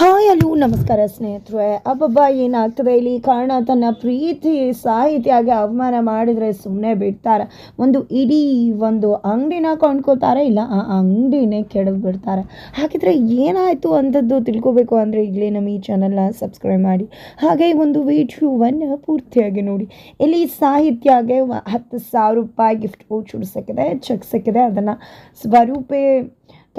Hi, hello, ನಮಸ್ಕಾರ ಸ್ನೇಹಿತರೆ. ಅಬ್ಬಬ್ಬ, ಏನಾಗ್ತದೆ? ಇಲ್ಲಿ ಕಾರಣ ತನ್ನ ಪ್ರೀತಿ, ಸಾಹಿತ್ಯಗೆ ಅವಮಾನ ಮಾಡಿದರೆ ಸುಮ್ಮನೆ ಬಿಡ್ತಾರೆ. ಒಂದು ಇಡೀ ಒಂದು ಅಂಗಡಿನ ಕೊಂಡ್ಕೋತಾರೆ ಇಲ್ಲ, ಆ ಅಂಗಡಿನೇ ಕೆಡದು ಬಿಡ್ತಾರೆ. ಹಾಗಿದ್ರೆ ಏನಾಯಿತು ಅಂಥದ್ದು ತಿಳ್ಕೊಬೇಕು ಅಂದರೆ ಈಗಲೇ ನಮ್ಮ ಈ ಚಾನಲ್ನ ಸಬ್ಸ್ಕ್ರೈಬ್ ಮಾಡಿ. ಹಾಗೆ ಒಂದು ವಿಡಿಯೋವನ್ನು ಪೂರ್ತಿಯಾಗಿ ನೋಡಿ. ಇಲ್ಲಿ ಸಾಹಿತ್ಯಾಗೆ ಹತ್ತು ಸಾವಿರ ರೂಪಾಯಿ ಗಿಫ್ಟ್ ವೌಚರ್ ಸಿಕ್ಕಿದೆ ಚೆಕ್ ಸಿಕ್ಕಿದೆ. ಅದನ್ನು ಸ್ವರೂಪೇ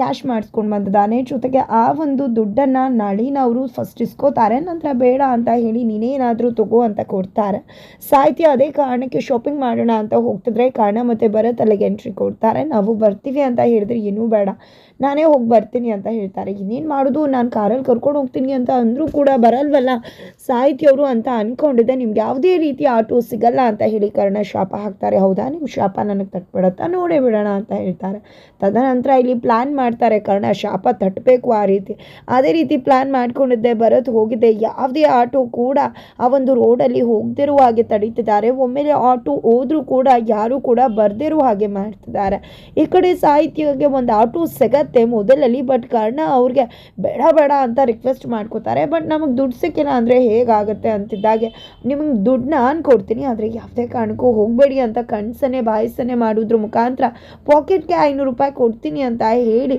ಕ್ಯಾಶ್ ಮಾಡಿಸ್ಕೊಂಡು ಬಂದಿದ್ದಾನೆ ಜೊತೆಗೆ ಆ ಒಂದು ದುಡ್ಡನ್ನು ನಳಿನ ಅವರು ಫಸ್ಟ್ ಇಸ್ಕೋತಾರೆ, ನಂತರ ಬೇಡ ಅಂತ ಹೇಳಿ ನೀನೇನಾದರೂ ತಗೋ ಅಂತ ಕೊಡ್ತಾರೆ. ಸಾಹಿತ್ಯ ಅದೇ ಕಾರಣಕ್ಕೆ ಶಾಪಿಂಗ್ ಮಾಡೋಣ ಅಂತ ಹೋಗ್ತಿದ್ರೆ ಕಾರಣ ಮತ್ತು ಭರತ್ ಅಲ್ಲಿಗೆ ಎಂಟ್ರಿ ಕೊಡ್ತಾರೆ. ನಾವು ಬರ್ತೀವಿ ಅಂತ ಹೇಳಿದ್ರೆ ಏನೂ ಬೇಡ. ನಾನೇ ಹೋಗಿ ಬರ್ತೀನಿ ಅಂತ ಹೇಳ್ತಾರೆ. ಇನ್ನೇನು ಮಾಡೋದು? ನಾನು ಕಾರಲ್ಲಿ ಕರ್ಕೊಂಡು ಹೋಗ್ತೀನಿ ಅಂತ ಅಂದರೂ ಕೂಡ ಬರಲ್ವಲ್ಲ? ಸಾಹಿತ್ಯವರು ಅಂತ ಅಂದ್ಕೊಂಡಿದ್ದೆ ನಿಮ್ಗೆ ಯಾವುದೇ ರೀತಿ ಆಟೋ ಸಿಗಲ್ಲ ಅಂತ ಹೇಳಿ ಕಾರಣ ಶಾಪ ಹಾಕ್ತಾರೆ. ಹೌದಾ? ನಿಮ್ಮ ಶಾಪ ನನಗೆ ತಟ್ಬಿಡತ್ತ? ನೋಡೇ ಬಿಡೋಣ ಅಂತ ಹೇಳ್ತಾರೆ. ತದನಂತರ ಇಲ್ಲಿ ಪ್ಲ್ಯಾನ್ ಮಾಡ್ತಾರೆ. ಕರ್ಣ ಶಾಪ ತಟ್ಟಬೇಕು ಆ ರೀತಿ. ಅದೇ ರೀತಿ ಪ್ಲ್ಯಾನ್ ಮಾಡ್ಕೊಂಡಿದ್ದೆ. ಭರತ್ ಹೋಗಿದ್ದೆ ಯಾವುದೇ ಆಟೋ ಕೂಡ ಆ ಒಂದು ರೋಡಲ್ಲಿ ಹೋಗದಿರುವ ಹಾಗೆ ತಡೀತಿದ್ದಾರೆ. ಒಮ್ಮೆಲೆ ಆಟೋ ಹೋದರೂ ಕೂಡ ಯಾರೂ ಕೂಡ ಬರ್ದಿರೋ ಹಾಗೆ ಮಾಡ್ತಿದ್ದಾರೆ. ಈ ಕಡೆ ಸಾಹಿತ್ಯಕ್ಕೆ ಒಂದು ಆಟೋ ಸಿಗತ್ತೆ ಮೊದಲಲ್ಲಿ ಬಟ್ ಕರ್ಣ ಅವ್ರಿಗೆ ಬೇಡ ಬೇಡ ಅಂತ ರಿಕ್ವೆಸ್ಟ್ ಮಾಡ್ಕೋತಾರೆ. ಬಟ್ ನಮಗೆ ದುಡ್ಡು ಸಿಕ್ಕಿಲ್ಲ ಅಂದರೆ ಹೇಗಾಗುತ್ತೆ ಅಂತಿದ್ದಾಗೆ ನಿಮಗೆ ದುಡ್ಡು ನಾನು ಕೊಡ್ತೀನಿ, ಆದರೆ ಯಾವುದೇ ಕಾರಣಕ್ಕೂ ಹೋಗಬೇಡಿ ಅಂತ ಕಣ್ಸನೆ ಬಾಯಿಸನೆ ಮಾಡೋದ್ರ ಮುಖಾಂತರ ಪಾಕೆಟ್ಗೆ ಐನೂರು ರೂಪಾಯಿ ಕೊಡ್ತೀನಿ ಅಂತ ಹೇಳಿ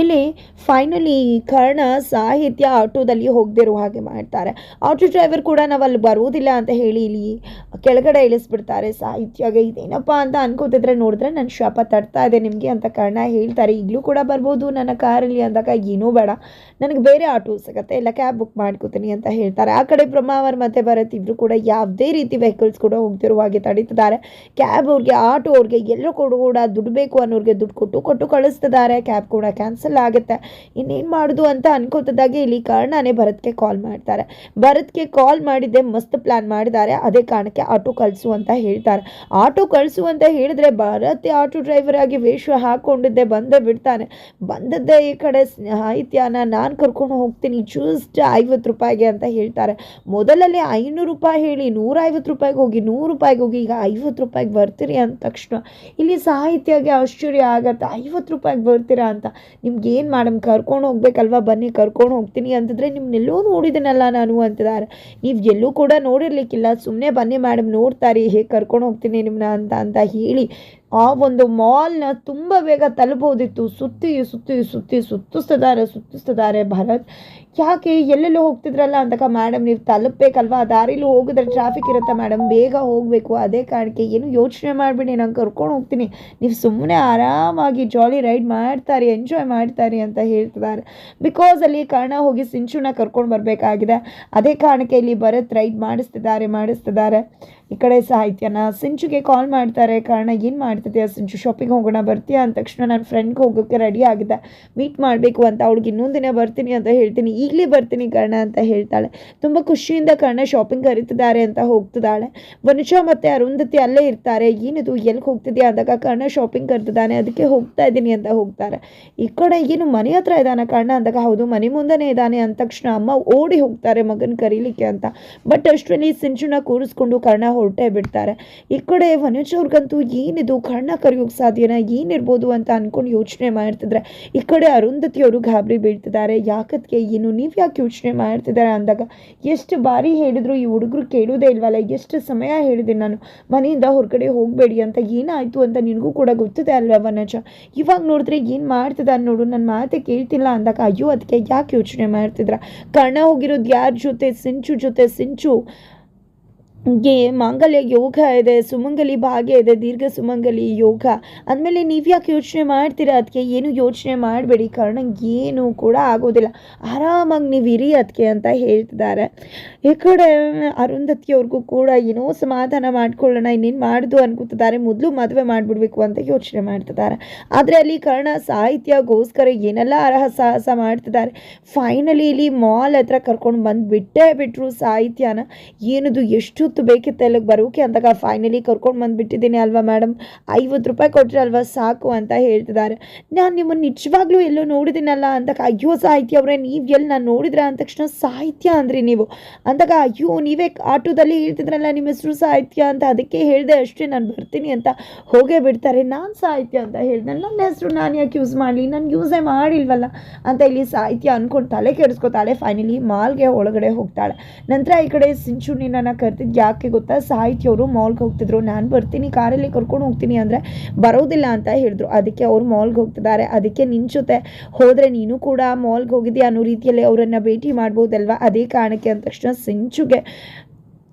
ಇಲ್ಲಿ ಫೈನಲಿ ಕರ್ಣ ಸಾಹಿತ್ಯ ಆಟೋದಲ್ಲಿ ಹೋಗದಿರೋ ಹಾಗೆ ಮಾಡ್ತಾರೆ. ಆಟೋ ಡ್ರೈವರ್ ಕೂಡ ನಾವು ಅಲ್ಲಿ ಬರುವುದಿಲ್ಲ ಅಂತ ಹೇಳಿ ಇಲ್ಲಿ ಕೆಳಗಡೆ ಇಳಿಸ್ಬಿಡ್ತಾರೆ. ಸಾಹಿತ್ಯಗೆ ಇದೇನಪ್ಪ ಅಂತ ಅನ್ಕೋತಿದ್ರೆ ನೋಡಿದ್ರೆ ನನ್ನ ಶಾಪ ತಡ್ತಾ ಇದೆ ನಿಮಗೆ ಅಂತ ಕರ್ಣ ಹೇಳ್ತಾರೆ. ಈಗಲೂ ಕೂಡ ಬರ್ಬೋದು ನನ್ನ ಕಾರಲ್ಲಿ ಅಂದಾಗ ಏನೂ ಬೇಡ. ನನಗೆ ಬೇರೆ ಆಟೋ ಸಿಗತ್ತೆ, ಇಲ್ಲ ಕ್ಯಾಬ್ ಬುಕ್ ಮಾಡ್ಕೋತೀನಿ ಅಂತ ಹೇಳ್ತಾರೆ. ಆ ಕಡೆ ಬ್ರಹ್ಮಾವರ್ ಮತ್ತೆ ಭರತ್ ಇಬ್ಬರು ಕೂಡ ಯಾವುದೇ ರೀತಿ ವೆಹಿಕಲ್ಸ್ ಕೂಡ ಹೋಗ್ತಿರುವ ಹಾಗೆ ತಡೀತಿದ್ದಾರೆ. ಕ್ಯಾಬ್ ಅವ್ರಿಗೆ, ಆಟೋ ಅವ್ರಿಗೆ ಎಲ್ಲರೂ ಕೂಡ ಕೂಡ ದುಡ್ಡು ಬೇಕು ಅನ್ನೋರಿಗೆ ದುಡ್ಡು ಕೊಟ್ಟು ಕೊಟ್ಟು ಕಳಿಸ್ತಿದ್ದಾರೆ. ಕ್ಯಾಬ್ ಕೂಡ ಕ್ಯಾನ್ಸಲ್ ಆಗುತ್ತೆ. ಇನ್ನೇನು ಮಾಡೋದು ಅಂತ ಅನ್ಕೋತದಾಗೆ ಇಲ್ಲಿ ಕಾರಣನೇ ಭರತ್ಗೆ ಕಾಲ್ ಮಾಡ್ತಾರೆ. ಭರತ್ಗೆ ಕಾಲ್ ಮಾಡಿದ್ದೆ, ಮಸ್ತ್ ಪ್ಲ್ಯಾನ್ ಮಾಡಿದ್ದಾರೆ. ಅದೇ ಕಾರಣಕ್ಕೆ ಆಟೋ ಕಳಿಸು ಅಂತ ಹೇಳ್ತಾರೆ. ಆಟೋ ಕಳಿಸು ಅಂತ ಹೇಳಿದ್ರೆ ಭರತ್ ಆಟೋ ಡ್ರೈವರ್ ಆಗಿ ವೇಷ ಹಾಕೊಂಡಿದ್ದೆ, ಬಂದೇ ಬಿಡ್ತಾನೆ. ಬಂದದ್ದೇ ಈ ಕಡೆ ಸಾಹಿತ್ಯನ ನಾನು ಕರ್ಕೊಂಡು ಹೋಗ್ತೀನಿ ಜಸ್ಟ್ ಐವತ್ತು ರೂಪಾಯಿಗೆ ಅಂತ ಹೇಳ್ತಾರೆ. ಮೊದಲಲ್ಲಿ ಐನೂರು ರೂಪಾಯಿ ಹೇಳಿ, ನೂರೈವತ್ತು ರೂಪಾಯಿಗೆ ಹೋಗಿ, ನೂರು ರೂಪಾಯಿಗೆ ಹೋಗಿ, ಈಗ ಐವತ್ತು ರೂಪಾಯಿಗೆ ಬರ್ತೀರಿ ಅಂದ ತಕ್ಷಣ. ಇಲ್ಲಿ ಸಾಹಿತ್ಯಗೆ ಆಶ್ಚರ್ಯ ಆಗತ್ತೆ, ಐವತ್ತು ರೂಪಾಯಿಗೆ ಬರ್ತೀರಾ ಅಂತ. ನಿಮ್ಗೆ ಏನು ಮಾಡಮ್ ಕರ್ಕೊಂಡು ಹೋಗ್ಬೇಕಲ್ವಾ? ಬನ್ನಿ, ಕರ್ಕೊಂಡು ಹೋಗ್ತೀನಿ ಅಂತಂದರೆ ನಿಮ್ಮನ್ನೆಲ್ಲೋ ನೋಡಿದ್ದೀನಲ್ಲ ನಾನು ಅಂತಿದ್ದಾರೆ ನೀವು ಎಲ್ಲೂ ಕೂಡ ನೋಡಿರ್ಲಿಕ್ಕಿಲ್ಲ. ಸುಮ್ಮನೆ ಬನ್ನಿ ಮೇಡಮ್ ನೋಡ್ತಾರೆ ಹೇಗೆ ಕರ್ಕೊಂಡು ಹೋಗ್ತೀನಿ ನಿಮ್ಮನ್ನ ಅಂತ ಅಂತ ಹೇಳಿ. ಆ ಒಂದು ಮಾಲ್ನ ತುಂಬ ಬೇಗ ತಲುಪೋದಿತ್ತು ಸುತ್ತಿ ಸುತ್ತಿ ಸುತ್ತಿ ಸುತ್ತಿಸ್ತಿದ್ದಾರೆ ಸುತ್ತಿಸ್ತಿದ್ದಾರೆ ಭರತ್. ಯಾಕೆ ಎಲ್ಲೆಲ್ಲೋ ಹೋಗ್ತಿದ್ರಲ್ಲ ಅಂತಕ ಮೇಡಮ್ ನೀವು ತಲುಪಬೇಕಲ್ವಾ? ದಾರಿಲಿ ಹೋಗಿದ್ರೆ ಟ್ರಾಫಿಕ್ ಇರುತ್ತೆ ಮೇಡಮ್ ಬೇಗ ಹೋಗಬೇಕು. ಅದೇ ಕಾರಣಕ್ಕೆ ಏನು ಯೋಚನೆ ಮಾಡಿಬಿಡಿ. ನಾನು ಕರ್ಕೊಂಡು ಹೋಗ್ತೀನಿ. ನೀವು ಸುಮ್ಮನೆ ಆರಾಮಾಗಿ ಜಾಲಿ ರೈಡ್ ಮಾಡ್ತಾರೆ ಎಂಜಾಯ್ ಮಾಡ್ತಾರೆ ಅಂತ ಹೇಳ್ತಿದ್ದಾರೆ. ಬಿಕಾಸ್ ಅಲ್ಲಿ ಕರ್ಣ ಹೋಗಿ ಸಿಂಚುನ ಕರ್ಕೊಂಡು ಬರಬೇಕಾಗಿದೆ. ಅದೇ ಕಾರಣಕ್ಕೆ ಇಲ್ಲಿ ಭರತ್ ರೈಡ್ ಮಾಡಿಸ್ತಿದ್ದಾರೆ ಮಾಡಿಸ್ತಿದ್ದಾರೆ. ಈ ಕಡೆ ಸಾಹಿತ್ಯನ ಸಿಂಚುಗೆ ಕಾಲ್ ಮಾಡ್ತಾರೆ. ಕಾರಣ ಏನು ಮಾಡ್ತಿದ್ಯಾ ಸಿಂಚು ಶಾಪಿಂಗ್ ಹೋಗೋಣ, ಬರ್ತೀಯಾ? ಅಂದ ತಕ್ಷಣ ನನ್ನ ಫ್ರೆಂಡ್ಗೆ ಹೋಗೋಕ್ಕೆ ರೆಡಿ ಆಗಿದೆ. ಮೀಟ್ ಮಾಡಬೇಕು ಅಂತ, ಅವಳಿಗೆ ಇನ್ನೊಂದು ದಿನ ಬರ್ತೀನಿ ಅಂತ ಹೇಳ್ತೀನಿ. ಈಗಲೇ ಬರ್ತೀನಿ ಕರ್ಣ ಅಂತ ಹೇಳ್ತಾಳೆ. ತುಂಬ ಖುಷಿಯಿಂದ ಕರ್ಣ ಶಾಪಿಂಗ್ ಕರೀತಿದ್ದಾರೆ ಅಂತ ಹೋಗ್ತಿದ್ದಾಳೆ. ವನುಷ ಮತ್ತು ಅರುಂಧತಿ ಅಲ್ಲೇ ಇರ್ತಾರೆ. ಏನಿದು ಎಲ್ಲಿಗೆ ಹೋಗ್ತಿದ್ಯಾ? ಅಂದಾಗ ಕರ್ಣ ಶಾಪಿಂಗ್ ಕರ್ತಿದ್ದಾನೆ ಅದಕ್ಕೆ ಹೋಗ್ತಾ ಇದ್ದೀನಿ ಅಂತ ಹೋಗ್ತಾರೆ. ಈ ಕಡೆ ಏನು ಮನೆ ಹತ್ರ ಇದ್ದಾನೆ ಕರ್ಣ? ಅಂದಾಗ, ಹೌದು, ಮನೆ ಮುಂದೆನೇ ಇದ್ದಾನೆ ಅಂದ ತಕ್ಷಣ ಅಮ್ಮ ಓಡಿ ಹೋಗ್ತಾರೆ ಮಗನ ಕರೀಲಿಕ್ಕೆ ಅಂತ. ಬಟ್ ಅಷ್ಟರಲ್ಲಿ ಸಿಂಚುನ ಕೂರಿಸ್ಕೊಂಡು ಕರ್ಣ ಹೊರಟೇ ಬಿಡ್ತಾರೆ. ಈ ಕಡೆ ವನುಜ್ ಅವ್ರಿಗಂತೂ ಏನಿದು? ಕರ್ಣ ಕರೆಯೋಕೆ ಸಾಧ್ಯನಾ? ಏನಿರ್ಬೋದು ಅಂತ ಅನ್ಕೊಂಡು ಯೋಚನೆ ಮಾಡ್ತಿದ್ರೆ ಈ ಕಡೆ ಅರುಂಧತಿ ಅವರು ಗಾಬರಿ ಬೀಳ್ತಿದ್ದಾರೆ. ಯಾಕತ್ಗೆ? ಏನು ನೀವು ಯಾಕೆ ಯೋಚನೆ ಮಾಡ್ತಿದ್ದಾರೆ ಅಂದಾಗ, ಎಷ್ಟು ಬಾರಿ ಹೇಳಿದ್ರು ಈ ಹುಡುಗರು ಕೇಳೋದೇ ಇಲ್ವಲ್ಲ, ಎಷ್ಟು ಸಮಯ ಹೇಳಿದೆ ನಾನು? ಮನೆಯಿಂದ ಹೊರಗಡೆ ಹೋಗಬೇಡಿ ಅಂತ ಏನಾಯಿತು ಅಂತ ನಿನಗೂ ಕೂಡ ಗೊತ್ತಿದೆ ಅಲ್ವಾ ವನಜ? ಇವಾಗ ನೋಡಿದ್ರೆ ಏನು ಮಾಡ್ತಿದ್ದಾನೆ ನೋಡು ನನ್ನ ಮಾತೆ ಕೇಳ್ತಿಲ್ಲ ಅಂದಾಗ, ಅಯ್ಯೋ ಅದಕ್ಕೆ ಯಾಕೆ ಯೋಚನೆ ಮಾಡ್ತಿದ್ರ ಕಣ್ಣ ಹೋಗಿರೋದು ಯಾರ ಜೊತೆ? ಸಿಂಚು ಜೊತೆ? ಸಿಂಚು? ಗೆ ಮಾಂಗಲ್ಯ ಯೋಗ ಇದೆ, ಸುಮಂಗಲಿ ಭಾಗ್ಯ ಇದೆ, ದೀರ್ಘ ಸುಮಂಗಲಿ ಯೋಗ. ಅಂದಮೇಲೆ ನೀವು ಯಾಕೆ ಯೋಚನೆ ಮಾಡ್ತೀರಾ ಅದಕ್ಕೆ ಏನು ಯೋಚನೆ ಮಾಡಬೇಡಿ, ಕಾರಣ ಏನು ಕೂಡ ಆಗೋದಿಲ್ಲ. ಆರಾಮಾಗಿ ನೀವು ಇರಿ ಅದಕ್ಕೆ ಅಂತ ಹೇಳ್ತಿದ್ದಾರೆ. ಈ ಕಡೆ ಅರುಂಧತಿಯವ್ರಿಗೂ ಕೂಡ ಏನೋ ಸಮಾಧಾನ ಮಾಡ್ಕೊಳ್ಳೋಣ, ಇನ್ನೇನು ಮಾಡೋದು ಅನ್ಕೋತಿದ್ದಾರೆ. ಮೊದಲು ಮದುವೆ ಮಾಡಿಬಿಡ್ಬೇಕು ಅಂತ ಯೋಚನೆ ಮಾಡ್ತಿದ್ದಾರೆ. ಆದರೆ ಅಲ್ಲಿ ಕರ್ಣ ಸಾಹಿತ್ಯಗೋಸ್ಕರ ಏನೆಲ್ಲ ಅರ್ಹ ಸಾಹಸ ಮಾಡ್ತಿದ್ದಾರೆ. ಫೈನಲಿ ಇಲ್ಲಿ ಮಾಲ್ ಹತ್ರ ಕರ್ಕೊಂಡು ಬಂದು ಬಿಟ್ಟೇ ಬಿಟ್ಟರು ಸಾಹಿತ್ಯನ. ಏನದು, ಎಷ್ಟು ಹೊತ್ತು ಬೇಕಿತ್ತು ಎಲ್ಲಿಗೆ ಬರೋಕೆ ಅಂದಾಗ ಫೈನಲಿ ಕರ್ಕೊಂಡು ಬಂದುಬಿಟ್ಟಿದ್ದೀನಿ ಅಲ್ವಾ ಮೇಡಮ್ ಐವತ್ತು ರೂಪಾಯಿ ಕೊಟ್ಟರೆ ಅಲ್ವಾ ಸಾಕು ಅಂತ ಹೇಳ್ತಿದ್ದಾರೆ. ನಾನು ನಿಮ್ಮನ್ನು ನಿಜವಾಗ್ಲೂ ಎಲ್ಲೋ ನೋಡಿದ್ದೀನಲ್ಲ ಅಂದಾಗ ಅಯ್ಯೋ ಸಾಹಿತ್ಯ ಅವರೇ, ನೀವು ಎಲ್ಲಿ ನಾನು ನೋಡಿದ್ರೆ ಅಂದ ತಕ್ಷಣ ಸಾಹಿತ್ಯ ಅಂದ್ರಿ ನೀವು. ಅಂದಾಗ ಅಯ್ಯೋ, ನೀವೇ ಆಟೋದಲ್ಲಿ ಹೇಳ್ತಿದ್ರಲ್ಲ ನಿಮ್ಮ ಹೆಸರು ಸಾಹಿತ್ಯ ಅಂತ ಅದಕ್ಕೆ ಹೇಳಿದೆ ಅಷ್ಟೇ ನಾನು ಬರ್ತೀನಿ ಅಂತ ಹೋಗೇ ಬಿಡ್ತಾರೆ. ನಾನು ಸಾಹಿತ್ಯ ಅಂತ ಹೇಳಿದೆ, ನನ್ನ ಹೆಸರು ನಾನು ಯಾಕೆ ಯೂಸ್ ಮಾಡಲಿ? ನಾನು ಯೂಸೇ ಮಾಡಿಲ್ವಲ್ಲ? ಅಂತ ಇಲ್ಲಿ ಸಾಹಿತ್ಯ ಅಂದ್ಕೊಂಡು ತಲೆ ಕೆಡಿಸ್ಕೊತಾಳೆ ಫೈನಲಿ ಮಾಲ್ಗೆ ಒಳಗಡೆ ಹೋಗ್ತಾಳೆ. ನಂತರ ಈ ಕಡೆ ಸಿಂಚು ನಾನು ಕರ್ತಿದ್ದು ಯಾಕೆ ಗೊತ್ತಾ? ಸಾಹಿತ್ಯ ಅವರು ಮಾಲ್ಗೆ ಹೋಗ್ತಿದ್ರು. ನಾನು ಬರ್ತೀನಿ ಕಾರಲ್ಲಿ ಕರ್ಕೊಂಡು ಹೋಗ್ತೀನಿ ಅಂದರೆ ಬರೋದಿಲ್ಲ ಅಂತ ಹೇಳಿದ್ರು. ಅದಕ್ಕೆ ಅವ್ರು ಮಾಲ್ಗೆ ಹೋಗ್ತಿದ್ದಾರೆ. ಅದಕ್ಕೆ ನಿಂಚುತ್ತೆ ಹೋದರೆ ನೀನು ಕೂಡ ಮಾಲ್ಗೆ ಹೋಗಿದ್ಯಾ ಅನ್ನೋ ರೀತಿಯಲ್ಲಿ ಅವರನ್ನು ಭೇಟಿ ಮಾಡ್ಬೋದಲ್ವಾ? ಅದೇ ಕಾರಣಕ್ಕೆ ಅಂದ ತಕ್ಷಣ ಸಿಂಚುಗೆ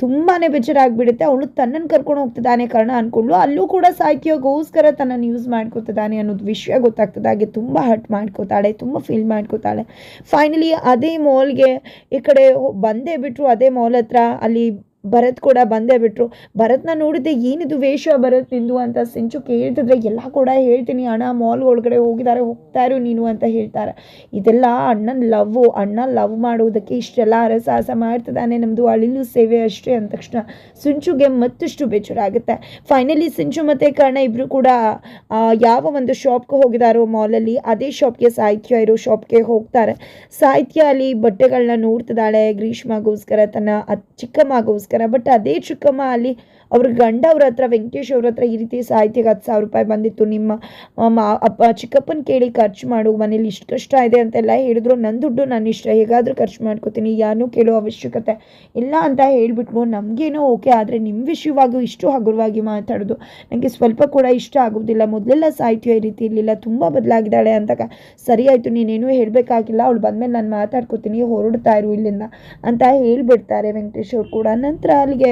ತುಂಬಾ ಬೇಜಾರಾಗ್ಬಿಡುತ್ತೆ. ಅವಳು ತನ್ನನ್ನು ಕರ್ಕೊಂಡು ಹೋಗ್ತಿದ್ದಾನೆ ಕಾರಣ ಅಂದ್ಕೊಂಡು ಅಲ್ಲೂ ಕೂಡ ಸಾಹಿತ್ಯಗೋಸ್ಕರ ತನ್ನನ್ನು ಯೂಸ್ ಮಾಡ್ಕೋತಿದ್ದಾನೆ ಅನ್ನೋದು ವಿಷಯ ಗೊತ್ತಾಗ್ತದೆ. ಹಾಗೆ ತುಂಬ ಹರ್ಟ್ ಮಾಡ್ಕೋತಾಳೆ, ತುಂಬ ಫೀಲ್ ಮಾಡ್ಕೋತಾಳೆ. ಫೈನಲಿ ಅದೇ ಮಾಲ್ಗೆ ಈ ಕಡೆ ಬಂದೇ ಬಿಟ್ಟರು ಅದೇ ಮಾಲ್ ಹತ್ರ ಅಲ್ಲಿ ಭರತ್ ಕೂಡ ಬಂದೇ ಬಿಟ್ರು. ಭರತ್ನ ನೋಡಿದ್ದೆ ಏನಿದು ವೇಷ ಭರತ್ ನಿಂದು ಅಂತ ಸಿಂಚು ಕೇಳ್ತಿದ್ರೆ, ಎಲ್ಲ ಕೂಡ ಹೇಳ್ತೀನಿ ಅಣ್ಣ ಮಾಲ್ ಒಳಗಡೆ ಹೋಗಿದ್ದಾರೆ ಹೋಗ್ತಾ ಇರು ನೀನು ಅಂತ ಹೇಳ್ತಾರೆ. ಇದೆಲ್ಲ ಅಣ್ಣನ ಲವ್ ಅಣ್ಣ ಲವ್ ಮಾಡುವುದಕ್ಕೆ ಇಷ್ಟೆಲ್ಲ ಹರಸಾಹಸ ಮಾಡ್ತಿದ್ದಾನೆ ನಮ್ಮದು ಅಳಿಲು ಸೇವೆ ಅಷ್ಟೇ ಅಂದ ತಕ್ಷಣ ಸಿಂಚುಗೆ ಮತ್ತಷ್ಟು ಬೇಜಾರಾಗುತ್ತೆ. ಫೈನಲಿ ಸಿಂಚು ಮತ್ತು ಕರ್ಣ ಇಬ್ಬರು ಕೂಡ ಯಾವ ಒಂದು ಶಾಪ್ಗೆ ಹೋಗಿದಾರೋ ಮಾಲಲ್ಲಿ ಅದೇ ಶಾಪ್ಗೆ ಸಾಹಿತ್ಯ ಇರೋ ಶಾಪ್ಗೆ ಹೋಗ್ತಾರೆ. ಸಾಹಿತ್ಯ ಅಲ್ಲಿ ಬಟ್ಟೆಗಳನ್ನ ನೋಡ್ತಿದ್ದಾಳೆ, ಗ್ರೀಷ್ಮಗೋಸ್ಕರ ತನ್ನ ಚಿಕ್ಕ ಚಿಕ್ಕಮ್ಮಗೋಸ್ಕರ. ಬಟ್ ಅದೇ ಚಿಕ್ಕಮ್ಮ ಅಲ್ಲಿ ಅವ್ರ ಗಂಡ ಅವ್ರ ಹತ್ರ, ವೆಂಕಟೇಶ್ ಅವ್ರ ಹತ್ರ ಈ ರೀತಿ ಸಾಹಿತ್ಯಕ್ಕೆ ಹತ್ತು ಸಾವಿರ ರೂಪಾಯಿ ಬಂದಿತ್ತು. ನಿಮ್ಮ ಅಪ್ಪ, ಚಿಕ್ಕಪ್ಪನ ಕೇಳಿ ಖರ್ಚು ಮಾಡು, ಮನೇಲಿ ಇಷ್ಟು ಕಷ್ಟ ಇದೆ ಅಂತೆಲ್ಲ ಹೇಳಿದ್ರು. ನನ್ನ ದುಡ್ಡು ನನ್ನ ಇಷ್ಟ, ಹೇಗಾದರೂ ಖರ್ಚು ಮಾಡ್ಕೋತೀನಿ ಯಾರನ್ನೂ ಕೇಳೋ ಅವಶ್ಯಕತೆ ಇಲ್ಲ ಅಂತ ಹೇಳಿಬಿಟ್ರು. ನಮಗೇನೋ ಓಕೆ, ಆದರೆ ನಿಮ್ಮ ವಿಷಯವಾಗೂ ಇಷ್ಟು ಹಗುರವಾಗಿ ಮಾತಾಡೋದು ನನಗೆ ಸ್ವಲ್ಪ ಕೂಡ ಇಷ್ಟ ಆಗೋದಿಲ್ಲ. ಮೊದಲೆಲ್ಲ ಸಾಹಿತ್ಯ ಈ ರೀತಿ ಇರಲಿಲ್ಲ, ತುಂಬ ಬದಲಾಗಿದ್ದಾಳೆ ಅಂತ ಸರಿ ಆಯಿತು, ನೀನೇನು ಹೇಳಬೇಕಾಗಿಲ್ಲ, ಅವಳು ಬಂದಮೇಲೆ ನಾನು ಮಾತಾಡ್ಕೋತೀನಿ, ಹೊರಡ್ತಾ ಇರು ಇಲ್ಲಿಂದ ಅಂತ ಹೇಳಿಬಿಡ್ತಾರೆ ವೆಂಕಟೇಶ್ ಅವ್ರು ಕೂಡ. ನಂತರ ಅಲ್ಲಿಗೆ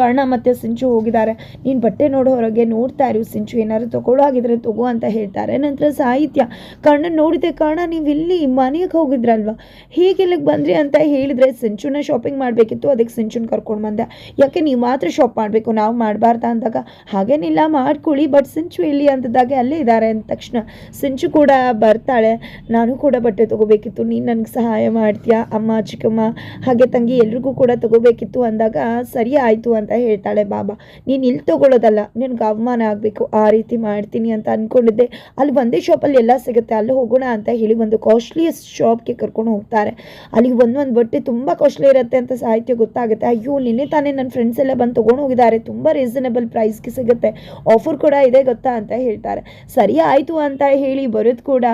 ಕರ್ಣ ಮತ್ತು ಸಿಂಚು ಹೋಗಿದ್ದಾರೆ. ನೀನು ಬಟ್ಟೆ ನೋಡೋ ಹೊರಗೆ ನೋಡ್ತಾ ಇರು ಸಿಂಚು, ಏನಾದ್ರು ತಗೊಳ್ಳೋ ಹಾಗಿದ್ರೆ ತಗೋ ಅಂತ ಹೇಳ್ತಾರೆ. ನಂತರ ಸಾಹಿತ್ಯ ಕರ್ಣ ನೋಡಿದೆ, ಕರ್ಣ, ನೀವು ಇಲ್ಲಿ ಮನೆಗೆ ಹೋಗಿದ್ರಲ್ವ? ಹೀಗೆ ಇಲ್ಲಿಗೆ ಬಂದ್ರಿ ಅಂತ ಹೇಳಿದರೆ ಸಿಂಚುನ ಶಾಪಿಂಗ್ ಮಾಡಬೇಕಿತ್ತು, ಅದಕ್ಕೆ ಸಿಂಚುನ ಕರ್ಕೊಂಡು ಬಂದೆ. ಯಾಕೆ ನೀವು ಮಾತ್ರ ಶಾಪ್ ಮಾಡಬೇಕು, ನಾವು ಮಾಡಬಾರ್ದಾ ಅಂದಾಗ? ಹಾಗೇನಿಲ್ಲ, ಮಾಡ್ಕೊಳ್ಳಿ ಬಟ್ ಸಿಂಚು ಇಲ್ಲಿ ಅಂತದಾಗ ಅಲ್ಲೇ ಇದ್ದಾರೆ ಅಂದ ತಕ್ಷಣ. ಸಿಂಚು ಕೂಡ ಬರ್ತಾಳೆ, ನಾನು ಕೂಡ ಬಟ್ಟೆ ತಗೋಬೇಕಿತ್ತು, ನೀನು ನನಗೆ ಸಹಾಯ ಮಾಡ್ತೀಯಾ, ಅಮ್ಮ, ಚಿಕ್ಕಮ್ಮ, ಹಾಗೆ ತಂಗಿ ಎಲ್ರಿಗೂ ಕೂಡ ತಗೋಬೇಕಿತ್ತು ಅಂದಾಗ, ಸರಿ, ಆಯಿತು ಹೇಳ್ತಾಳೆ, ಬಾಬಾ, ನೀನು ಇಲ್ಲಿ ತೊಗೊಳ್ಳೋದಲ್ಲ, ನಿನಗೆ ಅವಮಾನ ಆಗಬೇಕು, ಆ ರೀತಿ ಮಾಡ್ತೀನಿ ಅಂತ ಅಂದ್ಕೊಂಡಿದ್ದೆ ಅಲ್ಲಿ ಒಂದೇ ಶಾಪಲ್ಲಿ ಎಲ್ಲ ಸಿಗುತ್ತೆ, ಅಲ್ಲಿ ಹೋಗೋಣ ಅಂತ ಹೇಳಿ ಒಂದು ಕಾಸ್ಟ್ಲಿಯಸ್ಟ್ ಶಾಪ್ಗೆ ಕರ್ಕೊಂಡು ಹೋಗ್ತಾರೆ. ಅಲ್ಲಿಗೆ ಒಂದೊಂದು ಬಟ್ಟೆ ತುಂಬ ಕಾಸ್ಟ್ಲಿ ಇರುತ್ತೆ ಅಂತ ಸಾಹಿತ್ಯ ಗೊತ್ತಾಗುತ್ತೆ. ಅಯ್ಯೋ, ನಿನ್ನೆ ತಾನೇ ನನ್ನ ಫ್ರೆಂಡ್ಸ್ ಎಲ್ಲ ಬಂದು ತೊಗೊಂಡು ಹೋಗಿದ್ದಾರೆ, ತುಂಬ ರೀಸನಬಲ್ ಪ್ರೈಸ್ಗೆ ಸಿಗುತ್ತೆ. ಆಫರ್ ಕೂಡ ಇದೆ ಗೊತ್ತಾ? ಅಂತ ಹೇಳ್ತಾರೆ. ಸರಿ ಆಯಿತು ಅಂತ ಹೇಳಿ ಬರೋದು ಕೂಡ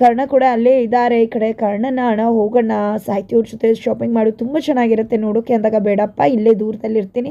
ಕರ್ಣ ಕೂಡ ಅಲ್ಲೇ ಇದ್ದಾರೆ. ಈ ಕಡೆ ಕರ್ಣನ ಹಣ ಹೋಗೋಣ ಸಾಹಿತ್ಯವ್ರ ಜೊತೆ ಶಾಪಿಂಗ್ ಮಾಡೋದು ತುಂಬ ಚೆನ್ನಾಗಿರುತ್ತೆ ನೋಡೋಕೆ ಅಂದಾಗ, ಬೇಡಪ್ಪ, ಇಲ್ಲೇ ದೂರದಲ್ಲಿ ಇರ್ತೀನಿ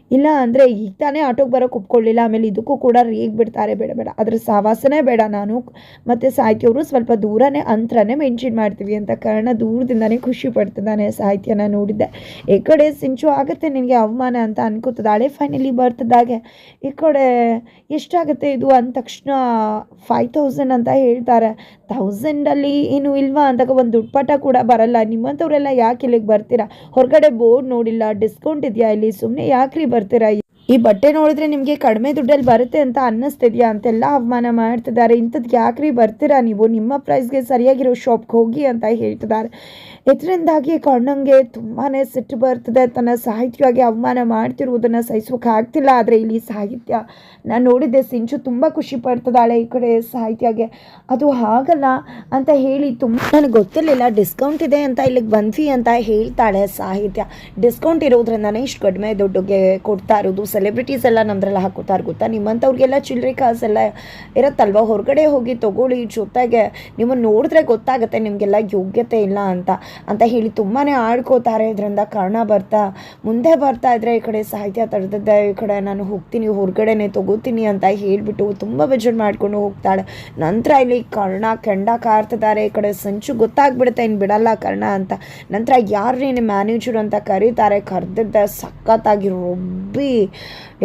ಇಲ್ಲ ಅಂದರೆ ಈಗ ತಾನೇ ಆಟೋಗೆ ಬರೋಕ್ಕೆ ಒಪ್ಕೊಳ್ಳಿಲ್ಲ, ಆಮೇಲೆ ಇದಕ್ಕೂ ಕೂಡ ರೇಗ್ ಬಿಡ್ತಾರೆ. ಬೇಡ ಬೇಡ. ಅದ್ರ ಸಹವಾಸನೇ ಬೇಡ ನಾನು. ಮತ್ತು ಸಾಹಿತ್ಯವರು ಸ್ವಲ್ಪ ದೂರನೇ, ಅಂತರನೇ ಮೆನ್ಷನ್ ಮಾಡ್ತೀವಿ ಅಂತ ಕಾರಣ ದೂರದಿಂದನೇ ಖುಷಿ ಪಡ್ತಿದ್ದಾನೆ ಸಾಹಿತ್ಯನ ನೋಡಿದ್ದೆ. ಈ ಕಡೆ ಸಿಂಚು ಆಗುತ್ತೆ ನಿನಗೆ ಅವಮಾನ ಅಂತ ಅನ್ಕೋತದಾಳೆ ಫೈನಲಿ ಬರ್ತದಾಗೆ. ಈ ಕಡೆ ಎಷ್ಟಾಗುತ್ತೆ ಇದು ಅಂದ ತಕ್ಷಣ ಫೈವ್ ತೌಸಂಡ್ ಅಂತ ಹೇಳ್ತಾರೆ. ಥೌಸಂಡಲ್ಲಿ ಏನು ಇಲ್ವಾ ಅಂತ ಒಂದು ದುಡ್ಪಾಟ ಕೂಡ ಬರಲ್ಲ. ನಿಮ್ಮಂಥವರೆಲ್ಲ ಯಾಕೆ ಇಲ್ಲಿಗೆ ಬರ್ತೀರಾ? ಹೊರಗಡೆ ಬೋರ್ಡ್ ನೋಡಿಲ್ಲ ಡಿಸ್ಕೌಂಟ್ ಇದೆಯಾ ಇಲ್ಲಿ? ಸುಮ್ಮನೆ ಯಾಕ್ರಿ ಬರ್ತೀರಾ? ಈ ಬಟ್ಟೆ ನೋಡಿದ್ರೆ ನಿಮಗೆ ಕಡಿಮೆ ದುಡ್ಡಲ್ಲಿ ಬರುತ್ತೆ ಅಂತ ಅನ್ನಿಸ್ತಿದ್ಯಾ? ಅಂತೆಲ್ಲ ಅವಮಾನ ಮಾಡ್ತಿದ್ದಾರೆ. ಇಂಥದ್ದು ಯಾಕ್ರಿ ಬರ್ತೀರಾ ನೀವು? ನಿಮ್ಮ ಪ್ರೈಸ್ಗೆ ಸರಿಯಾಗಿರೋ ಶಾಪ್ಗೆ ಹೋಗಿ ಅಂತ ಹೇಳ್ತಿದ್ದಾರೆ. ಇದರಿಂದಾಗಿ ಕಣ್ಣಂಗೆ ತುಂಬಾ ಸಿಟ್ಟು ಬರ್ತದೆ ತನ್ನ ಸಾಹಿತ್ಯವಾಗಿ ಅವಮಾನ ಮಾಡ್ತಿರುವುದನ್ನು ಸಹಿಸೋಕೆ ಆಗ್ತಿಲ್ಲ ಆದರೆ ಇಲ್ಲಿ ಸಾಹಿತ್ಯ ನಾನು ನೋಡಿದ್ದೆ, ಸಿಂಚು ತುಂಬ ಖುಷಿ ಪಡ್ತದಾಳೆ ಈ ಕಡೆ ಸಾಹಿತ್ಯಗೆ. ಅದು ಹಾಗಲ್ಲ ಅಂತ ಹೇಳಿ ತುಂಬ ನನಗೆ ಗೊತ್ತಿರಲಿಲ್ಲ. ಡಿಸ್ಕೌಂಟ್ ಇದೆ ಅಂತ ಇಲ್ಲಿಗೆ ಬಂದ್ವಿ ಅಂತ ಹೇಳ್ತಾಳೆ ಸಾಹಿತ್ಯ. ಡಿಸ್ಕೌಂಟ್ ಇರೋದ್ರಿಂದನೇ ಇಷ್ಟು ಕಡಿಮೆ ದುಡ್ಡುಗೆ ಕೊಡ್ತಾ ಇರೋದು. ಸೆಲೆಬ್ರಿಟೀಸ್ ಎಲ್ಲ ನಮ್ಮದ್ರಲ್ಲಿ ಹಾಕೋತಾರೆ ಗೊತ್ತಾ ನಿಮ್ಮಂಥವ್ರಿಗೆಲ್ಲ ಚಿಲ್ಲರೆ ಕಾಸೆಲ್ಲ ಇರುತ್ತಲ್ವ? ಹೊರಗಡೆ ಹೋಗಿ ತಗೊಳ್ಳಿ ಜೊತೆಗೆ. ನಿಮ್ಮನ್ನು ನೋಡಿದ್ರೆ ಗೊತ್ತಾಗುತ್ತೆ, ನಿಮಗೆಲ್ಲ ಯೋಗ್ಯತೆ ಇಲ್ಲ ಅಂತ. ಅಂತ ಹೇಳಿ ತುಂಬಾ ಆಡ್ಕೋತಾರೆ. ಇದರಿಂದ ಕರ್ಣ ಬರ್ತಾ, ಮುಂದೆ ಬರ್ತಾ ಇದ್ರೆ ಈ ಕಡೆ ಸಾಹಿತ್ಯ ತಡೆದಿದ್ದೆ, ಈ ಕಡೆ ನಾನು ಹೋಗ್ತೀನಿ, ಹೊರಗಡೆನೆ ತಗೋತೀನಿ ಅಂತ ಹೇಳಿಬಿಟ್ಟು ತುಂಬ ಬೇಜಾರು ಮಾಡ್ಕೊಂಡು ಹೋಗ್ತಾಳೆ. ನಂತರ ಇಲ್ಲಿ ಕರ್ಣ ಕೆಂಡ ಕಾರ್ತಿದ್ದಾರೆ ಈ ಕಡೆ ಸಂಚು ಗೊತ್ತಾಗ್ಬಿಡುತ್ತೆ ಇನ್ನು ಬಿಡಲ್ಲ ಕರ್ಣ ಅಂತ. ನಂತರ ಯಾರು ನೀನು ಮ್ಯಾನೇಜರ್ ಅಂತ ಕರೀತಾರೆ, ಕರೆದಿದ್ದ, ಸಖತ್ತಾಗಿ ರೊಬ್ಬಿ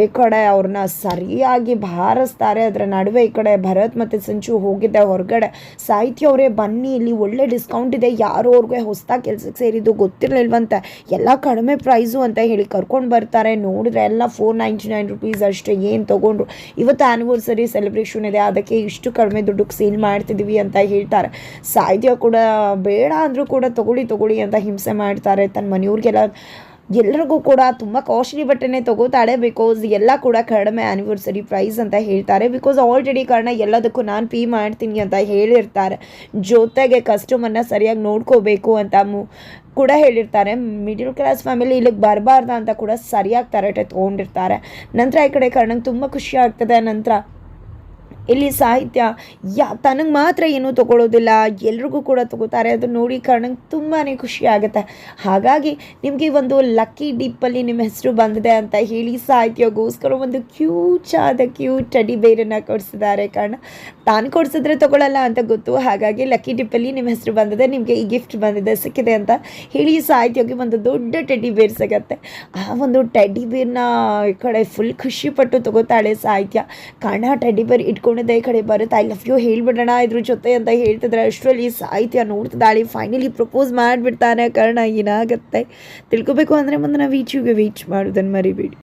ಈ ಕಡೆ ಅವ್ರನ್ನ ಸರಿಯಾಗಿ ಬಾರಿಸ್ತಾರೆ ಅದರ ನಡುವೆ ಈ ಕಡೆ ಭರತ್ ಮತ್ತು ಸಂಚು ಹೋಗಿದ್ದೆ ಹೊರಗಡೆ. ಸಾಹಿತ್ಯ ಅವರೇ, ಬನ್ನಿ, ಇಲ್ಲಿ ಒಳ್ಳೆ ಡಿಸ್ಕೌಂಟ್ ಇದೆ ಯಾರೋ ಅವ್ರಿಗೆ ಹೊಸ್ದಾಗಿ ಕೆಲ್ಸಕ್ಕೆ ಸೇರಿದ್ದು ಗೊತ್ತಿರಲಿಲ್ವಂತೆ. ಎಲ್ಲ ಕಡಿಮೆ ಪ್ರೈಸು ಅಂತ ಹೇಳಿ ಕರ್ಕೊಂಡು ಬರ್ತಾರೆ. ನೋಡಿದ್ರೆ ಎಲ್ಲ ಫೋರ್ ನೈಂಟಿ ನೈನ್ ರುಪೀಸ್ ಅಷ್ಟೇ. ಏನು ತೊಗೊಂಡ್ರು? ಇವತ್ತು ಆ್ಯನಿವರ್ಸರಿ ಸೆಲೆಬ್ರೇಷನ್ ಇದೆ. ಅದಕ್ಕೆ ಇಷ್ಟು ಕಡಿಮೆ ದುಡ್ಡು ಸೇಲ್ ಮಾಡ್ತಿದ್ದೀವಿ ಅಂತ ಹೇಳ್ತಾರೆ. ಸಾಹಿತ್ಯ ಕೂಡ, ಬೇಡ ಅಂದರೂ ಕೂಡ ತೊಗೊಳ್ಳಿ ತೊಗೊಳ್ಳಿ ಅಂತ ಹಿಂಸೆ ಮಾಡ್ತಾರೆ. ತನ್ನ ಮನೆಯವ್ರಿಗೆಲ್ಲ ಎಲ್ರಿಗೂ ಕೂಡ ತುಂಬ ಕಾಸ್ಟ್ಲಿ ಬಟ್ಟೆನೇ ತೊಗೋತಾಳೆ ಬಿಕಾಸ್ ಎಲ್ಲ ಕೂಡ ಕಡಿಮೆ ಆ್ಯನಿವರ್ಸರಿ ಪ್ರೈಸ್ ಅಂತ ಹೇಳ್ತಾರೆ. ಬಿಕಾಸ್ ಆಲ್ರೆಡಿ ಕಾರಣ ಎಲ್ಲದಕ್ಕೂ ನಾನು ಪೇ ಮಾಡ್ತೀನಿ ಅಂತ ಹೇಳಿರ್ತಾರೆ. ಜೊತೆಗೆ ಕಸ್ಟಮರ್ನ ಸರಿಯಾಗಿ ನೋಡ್ಕೋಬೇಕು ಅಂತ ಕೂಡ ಹೇಳಿರ್ತಾರೆ. ಮಿಡಿಲ್ ಕ್ಲಾಸ್ ಫ್ಯಾಮಿಲಿ ಇಲ್ಲಿಗೆ ಬರಬಾರ್ದ ಅಂತ ಕೂಡ ಸರಿಯಾಗಿ ತರಟೆ ತೊಗೊಂಡಿರ್ತಾರೆ. ನಂತರ ಈ ಕಡೆ ಕಾರಣಕ್ಕೆ ತುಂಬ ಖುಷಿ ಆಗ್ತದೆ. ನಂತರ ಇಲ್ಲಿ ಸಾಹಿತ್ಯ ಯಾ, ತನಗೆ ಮಾತ್ರ ಏನೂ ತೊಗೊಳೋದಿಲ್ಲ. ಎಲ್ರಿಗೂ ಕೂಡ ತಗೋತಾರೆ. ಅದು ನೋಡಿ ಕಾರಣಕ್ಕೆ ತುಂಬಾ ಖುಷಿ ಆಗುತ್ತೆ. ಹಾಗಾಗಿ ನಿಮಗೆ ಒಂದು ಲಕ್ಕಿ ಡಿಪ್ಪಲ್ಲಿ ನಿಮ್ಮ ಹೆಸರು ಬಂದಿದೆ ಅಂತ ಹೇಳಿ ಸಾಹಿತ್ಯಗೋಸ್ಕರ ಒಂದು ಕ್ಯೂಟ್ ಆದ ಕ್ಯೂಟ್ ಟಡಿ ಬೇರನ್ನು ಕೊಡಿಸಿದ್ದಾರೆ ಕಾರಣ ತಾನು ಕೊಡಿಸಿದ್ರೆ ತೊಗೊಳ್ಳಲ್ಲ ಅಂತ ಗೊತ್ತು. ಹಾಗಾಗಿ ಲಕ್ಕಿ ಡಿಪ್ಪಲ್ಲಿ ನಿಮ್ಮ ಹೆಸರು ಬಂದಿದೆ. ನಿಮಗೆ ಈ ಗಿಫ್ಟ್ ಬಂದಿದೆ, ಸಿಕ್ಕಿದೆ ಅಂತ ಹೇಳಿ ಸಾಹಿತ್ಯಗೆ ಒಂದು ದೊಡ್ಡ ಟೆಡಿ ಬೇರ್ ಸಿಗತ್ತೆ. ಆ ಒಂದು ಟೆಡಿ ಬೇರ್ನ ಈ ಕಡೆ ಫುಲ್ ಖುಷಿಪಟ್ಟು ತಗೋತಾಳೆ ಸಾಹಿತ್ಯ. ಕಾರಣ ಟೆಡಿ ಬೇರ್ ಇಟ್ಕೊಂಡಿದ್ದೆ ಈ ಕಡೆ ಬರುತ್ತೆ? ಐ ಲವ್ ಯು ಹೇಳ್ಬಿಡೋಣ ಇದ್ರ ಜೊತೆ ಅಂತ ಹೇಳ್ತಿದ್ರೆ ಅಷ್ಟರಲ್ಲಿ ಸಾಹಿತ್ಯ ನೋಡ್ತಿದ್ದಾಳೆ. ಫೈನಲಿ ಪ್ರಪೋಸ್ ಮಾಡಿಬಿಡ್ತಾನೆ ಕಾರಣ. ಏನಾಗುತ್ತೆ? ತಿಳ್ಕೊಬೇಕು ಅಂದರೆ ಮುಂದೆ ನಾವು ಈಚೆಗೆ ವೀಚ್ ಮಾಡೋದನ್ನು ಮರಿಬೇಡಿ.